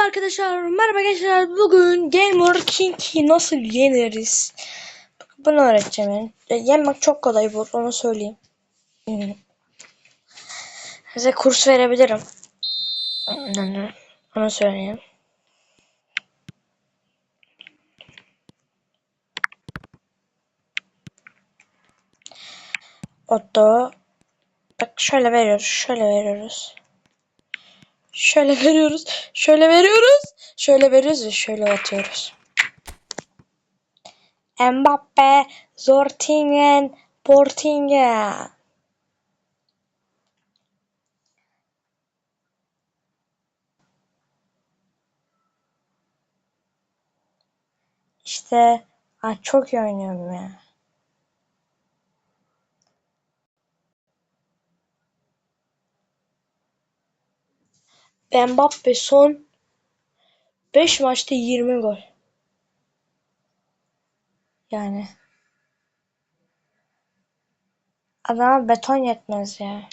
Merhaba arkadaşlar, merhaba gençler. Bugün Gamer King'i nasıl yeneriz? Bunu öğreteceğim yani. Yenmek çok kolay bu, onu söyleyeyim. Hmm. Size kurs verebilirim. Onu söyleyeyim. Otto. Bak şöyle veriyoruz, şöyle veriyoruz. Şöyle veriyoruz, şöyle veriyoruz. Şöyle veriyoruz ve şöyle atıyoruz. Mbappe, Zortingen, Portingen. İşte ay çok iyi oynuyorum ya. Mbappe son 5 maçta 20 gol. Yani adama beton yetmez ya.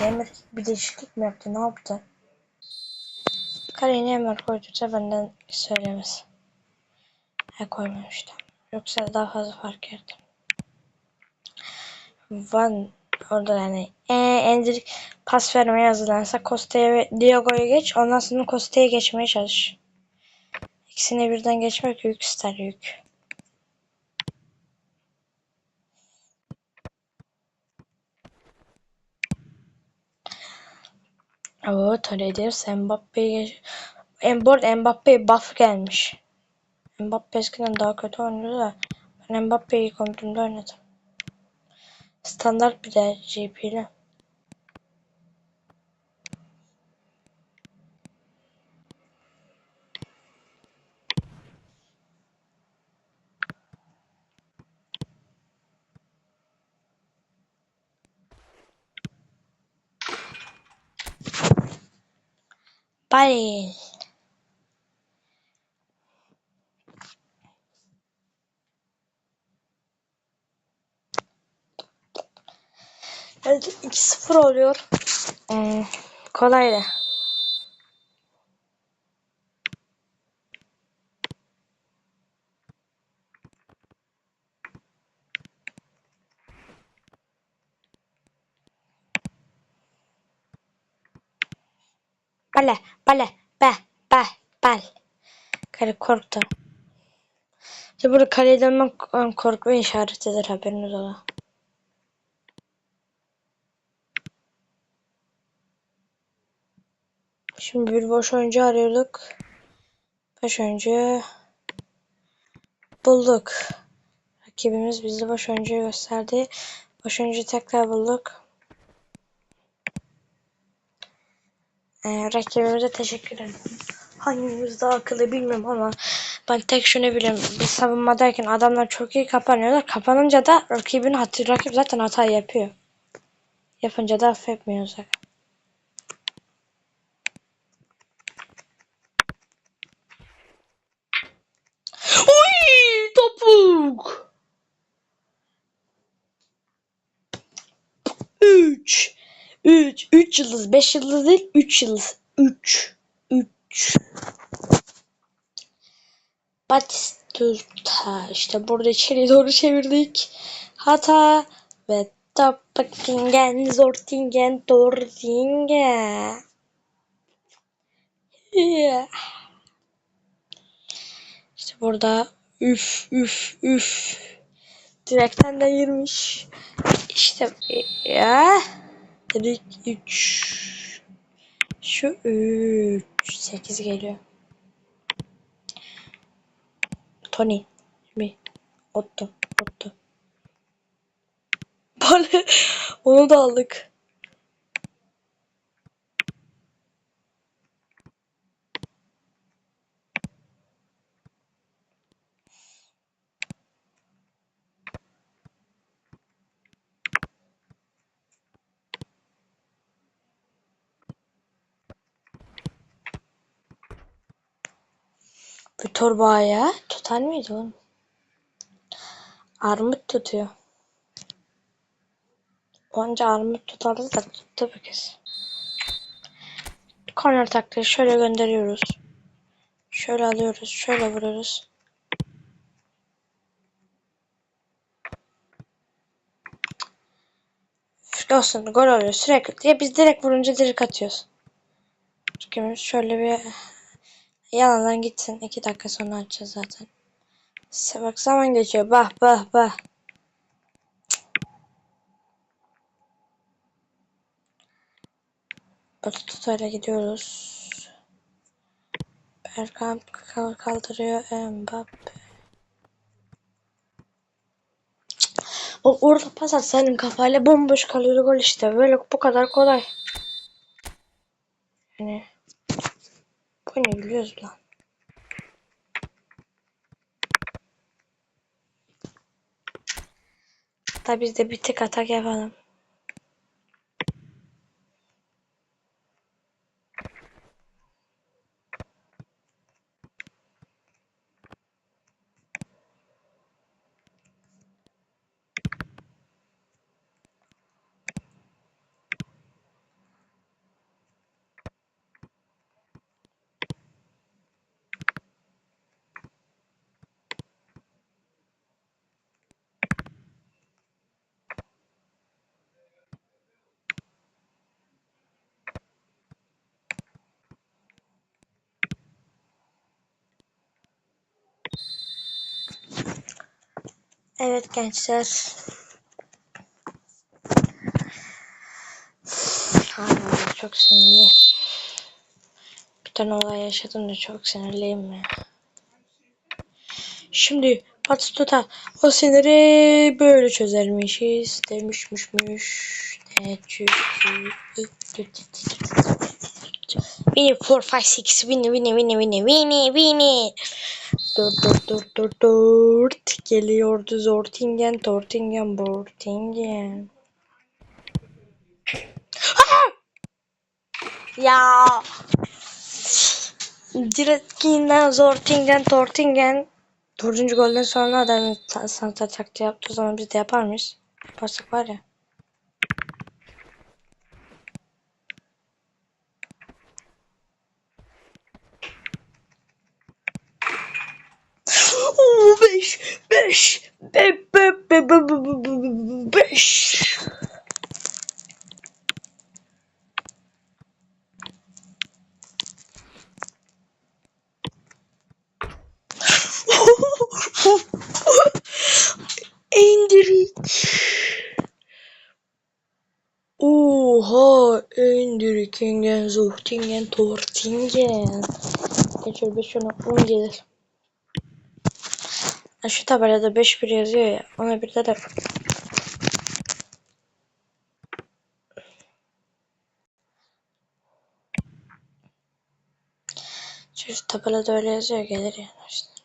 Demir bir değişiklik mi yaptı? Ne yaptı? Kareyi Neymar koyduysa benden söylemez. Ha koymamıştı. Yoksa daha fazla fark yerdim. Van orada yani e, Endrik pas vermeye hazırlansa Costa'ya ve Diogo'ya geç. Ondan sonra Costa'ya geçmeye çalış. İkisine birden geçmek yük ister yük. Oo Torreira Mbappe'ye geç. Mbord Mbappe buff gelmiş. Mbappe eskiden daha kötü oynuyordu da ben Mbappe'yi komutumda oynadım. Standart bir de GP'li. Bye. Evet 2-0 oluyor. Hmm, kolay da. Bale, bale, be, be, bal. Kale korktu. İşte burada kaleden ben korkma işaretidir haberiniz ola. Şimdi bir boş oyuncu arıyorduk. Boş oyuncu bulduk. Rakibimiz bizi boş oyuncuyu gösterdi. Boş oyuncuyu tekrar bulduk. Ee, rakibimize teşekkür ederim. Hangimiz daha akıllı bilmiyorum ama ben tek şunu biliyorum. Bir savunmadayken adamlar çok iyi kapanıyorlar. Kapanınca da rakibin hatı, rakip zaten hata yapıyor. Yapınca da affetmiyor zaten. Topuk. 3 3 3 yıldız 5 yıldız değil 3 yıldız 3 3 Batistuta işte burada içeri doğru çevirdik. Hata ve Topakingen, Zortingen, Dortingen. Yeah. İşte burada üf üf üf. Direkten de girmiş. İşte ya. Dedik 3. Şu 3. 8 geliyor. Tony mi? Otto. Otto. Onu da aldık. Bir torba ya. Tutar mıydı oğlum? Armut tutuyor. Onca armut tutardı da tuttu bu kez. Corner taktiği şöyle gönderiyoruz. Şöyle alıyoruz. Şöyle vuruyoruz. Olsun gol oluyor sürekli. Diye biz direkt vurunca direkt atıyoruz. Çünkü şöyle bir yalandan gitsin. 2 dakika sonra açacağız zaten. Bak zaman geçiyor. Bah bah bah. Batutu'yla gidiyoruz. Berkan kal- kaldırıyor Mbappe. O orada pas atsaydın kafayla bomboş kalıyor gol işte. Böyle bu kadar kolay. Yani bu ne biliyoruz lan. Hatta biz de bir tık atak yapalım. Evet gençler. Hala çok sinirli. Bir tane olay yaşadım da çok sinirliyim ya. Şimdi Batistuta o siniri böyle çözermişiz demişmişmiş. Winnie 4 5 6 Winnie Winnie Winnie Winnie Winnie Winnie Dört dört dört dört dört geliyordu Zortingen Tortingen Bortingen Ah! Ya Direktinden Zortingen Tortingen Dördüncü golden sonra adam santra taktiği yaptığı zaman biz de yapar mıyız? Yaparsak var ya. 5 5 5 Endirik. Oha, Endirik, Ingen, Zuchtingen, Tortingen. Geçer bir şuna 10 gelir. Ha, şu tabelada 5-1 yazıyor ya. Ona bir de de şu tabelada öyle yazıyor gelir yani işte.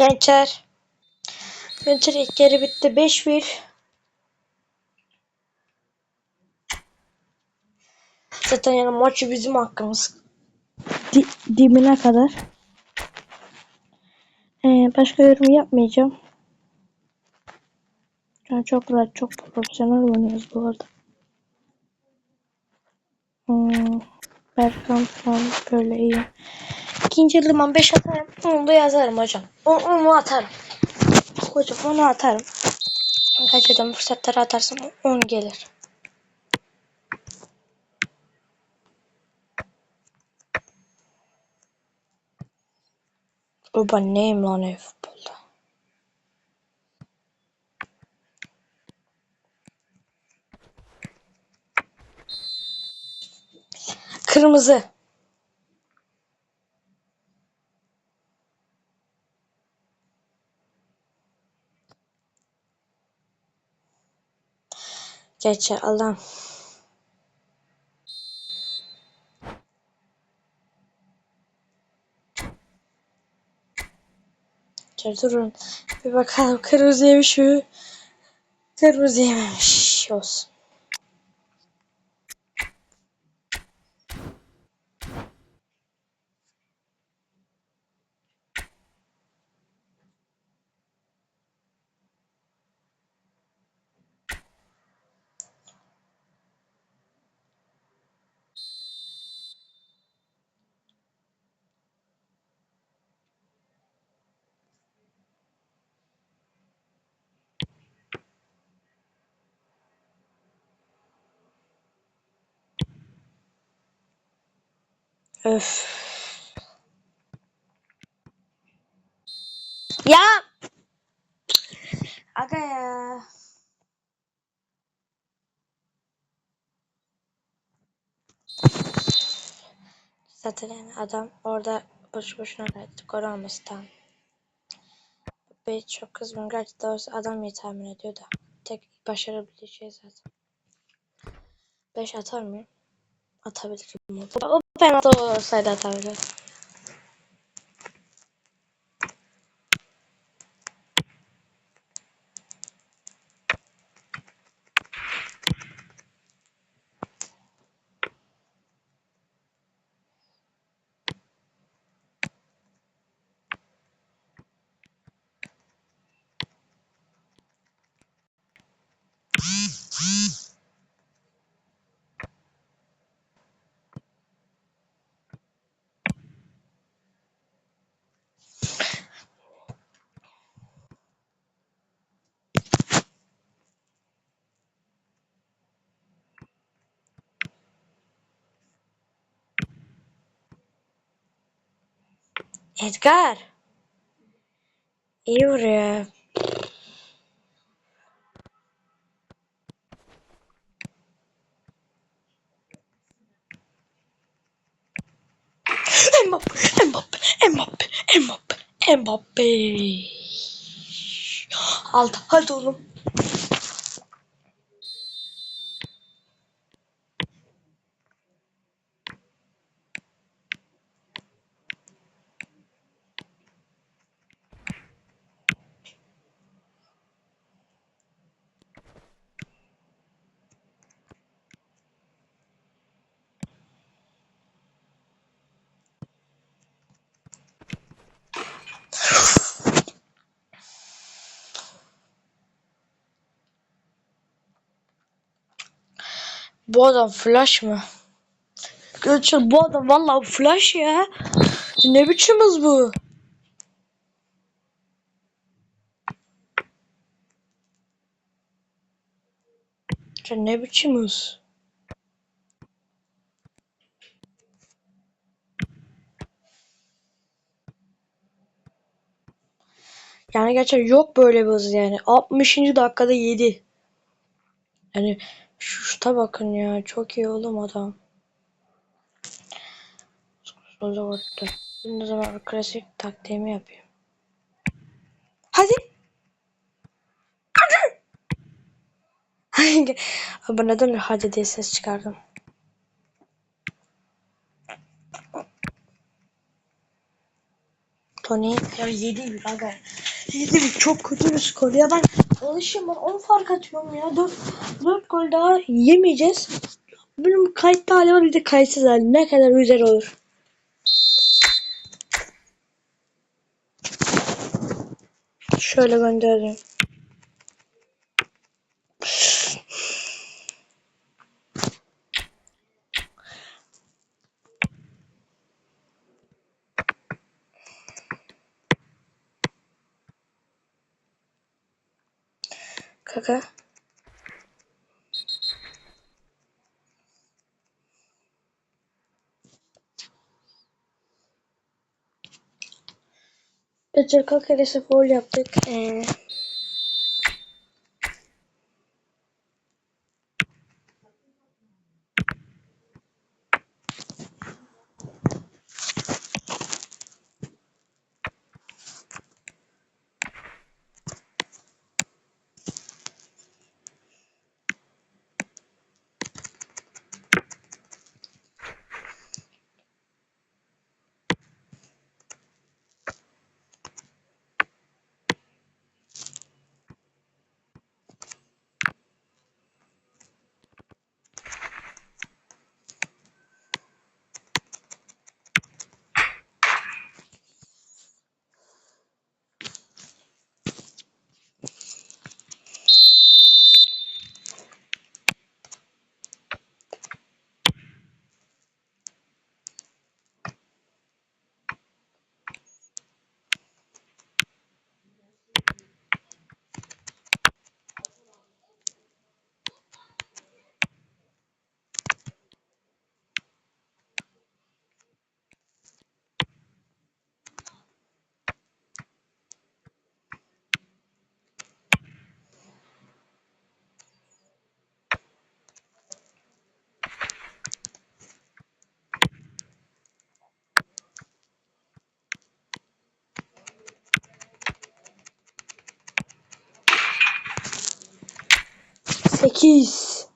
Gençler. Gençler ilk yarı bitti 5-1. Zaten yani maçı bizim hakkımız. Di dibine kadar. Ee, başka yorum yapmayacağım. Yani çok rahat, çok profesyonel oynuyoruz bu arada. Hmm, Berkan falan böyle iyi. İkinci yıldıma 5 atarım. Onu da yazarım hocam. Onu, onu atarım. Hocam onu atarım. Kaçırdığım fırsatları atarsam 10 gelir. Baba neyim lan ev futbolda. Kırmızı. Gerçi alan. Durun. Bir bakalım kırmızı yemiş mi? Kırmızı yememiş olsun. Öf. Ya. Aga ya. Zaten yani adam orada boş boşuna kaydı. Gol olması tamam. Ben çok kızgınım. Gerçi doğrusu adam iyi tahmin ediyor da. Tek başarabildiği şey zaten. 5 atar mıyım? Atabilirim. O penaltı olsaydı atabilirim. Edgar. İyi vuruyor. Mbappe, Mbappe, Mbappe, Mbappe, Mbappe. Aldı, hadi oğlum. Bu adam flash mı? Gerçekten bu adam vallahi flash ya. Ne biçim hız bu? Ya ne biçim hız? Yani gerçekten yok böyle bir hız yani. 60. dakikada 7. Yani şu bakın ya. Çok iyi oğlum adam. Sola vurdu. Şimdi zaman klasik taktiğimi yapayım. Hadi. Hadi. Abi neden hadi diye ses çıkardım. Tony ya 7 bir aga. 7 bir çok kötü bir skor ya ben alışım ben 10 fark açmam ya 4, 4 gol daha yemeyeceğiz. Benim kayıtlı hali var bir de kayıtsız hali ne kadar güzel olur. Şöyle göndereyim. Kaka. Geçen kaka ile spor yaptık. Ee, 8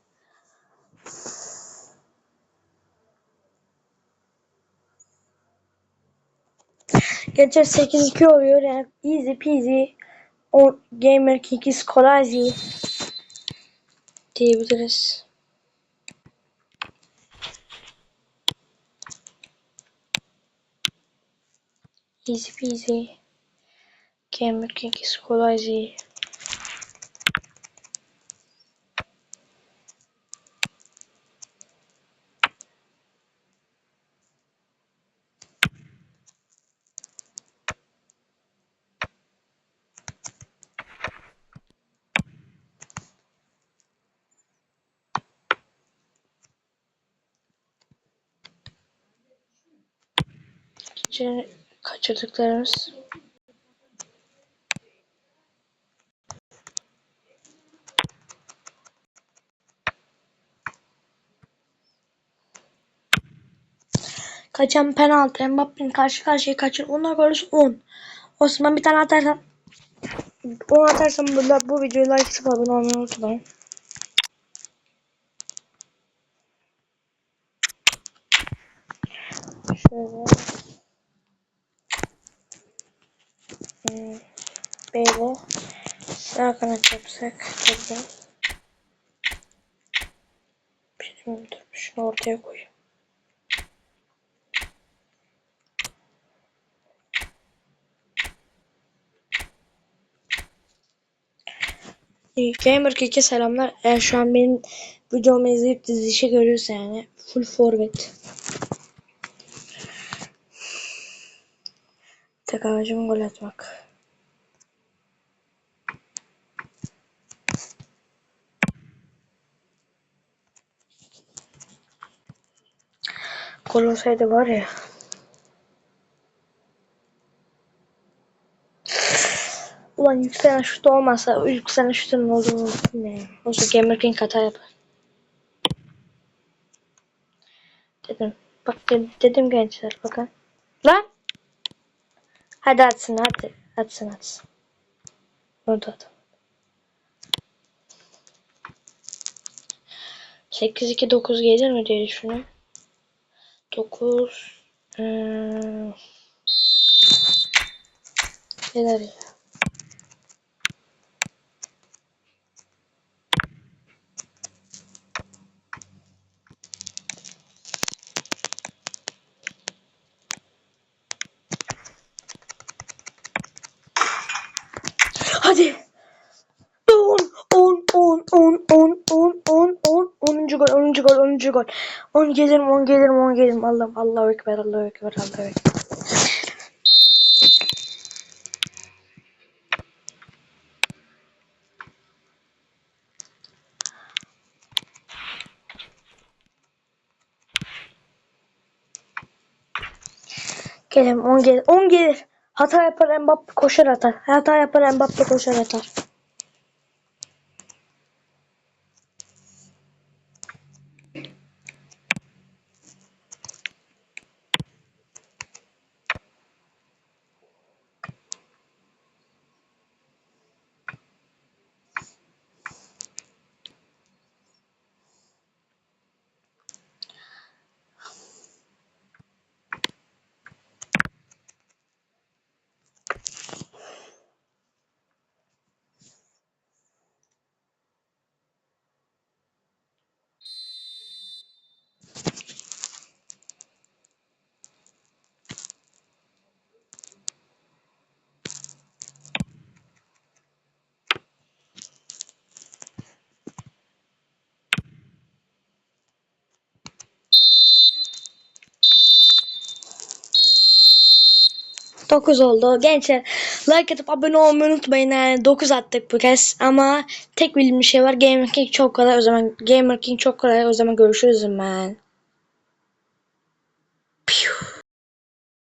Gençler 8-2 oluyor. Yani easy peasy. O Gamer King is crazy diyebiliriz. Easy peasy. Gamer King is crazy Kaçırdıklarımız Kaçan penaltı. Mbappe'nin karşı karşıya kaçır. Onlar golüsü 10. Osman bir tane atarsan 10 atarsam bu, bu videoyu like atıp abone olmayı unutmayın. Şöyle. Hmm, Böyle. Sağ kanat yapsak. Tabii. Şimdi dur şunu ortaya koyayım. İyi, Gamer Geek'e selamlar. Eğer şu an benim videomu izleyip dizilişi görüyorsa yani full forvet. Tek amacım gol atmak. Gol olsaydı var ya. Ulan yükselen şut olmasa yükselen şutun olduğunu unuttum ya. Olsa Gamer King hata yapar. Dedim. Bak de- dedim gençler bakın. Lan. Hadi atsın hadi. Atsın atsın. Orada at. 8-2-9 gelir mi diye düşünüyorum. 9 hmm, Gelir ya. Hadi. 10 10 10 10 10 10 10 10 10. gol 10. gol 10. gol 10 gelirim 10 gelirim 10 gelirim Allah'ım Allahu ekber Allahu ekber Allahu ekber Gelirim 10 gelir 10 gelir Hata yapar Mbappe koşar atar. Hata yapar Mbappe koşar atar. Dokuz oldu. Gençler like atıp abone olmayı unutmayın. Yani 9 attık bu kez. Ama tek bildiğim şey var. Gamer King çok kolay. O zaman Gamer King çok kolay. O zaman görüşürüz ben.